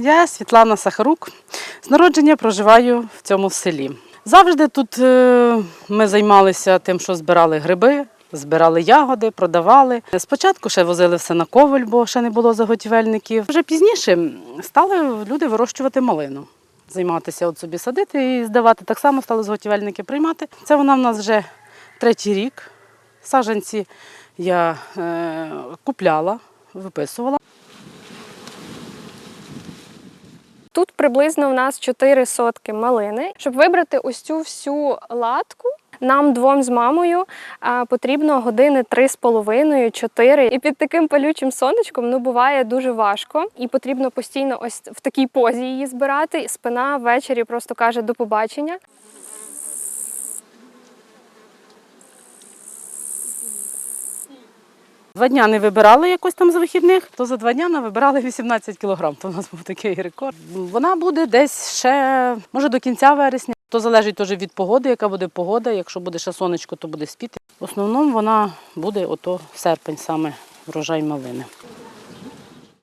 Я Світлана Сахарук. З народження проживаю в цьому селі. Завжди тут е, ми займалися тим, що збирали гриби, збирали ягоди, продавали. Спочатку ще возили все на коваль, бо ще не було заготівельників. Вже пізніше стали люди вирощувати малину. Займатися от собі садити і здавати. Так само стали заготівельники приймати. Це вона в нас вже третій рік. Саджанці я е, купляла, виписувала. Тут приблизно у нас 4 сотки малини. Щоб вибрати ось цю всю латку, нам двом з мамою потрібно години три з половиною, чотири. І під таким палючим сонечком ну буває дуже важко. І потрібно постійно ось в такій позі її збирати. Спина ввечері просто каже до побачення. Два дня не вибирали якось там з вихідних, то за два дня на вибирали 18 кілограм. То у нас був такий рекорд. Вона буде десь ще, може, до кінця вересня. То залежить теж від погоди, яка буде погода. Якщо буде ще сонечко, то буде спіти. В основному вона буде ото серпень саме врожай малини.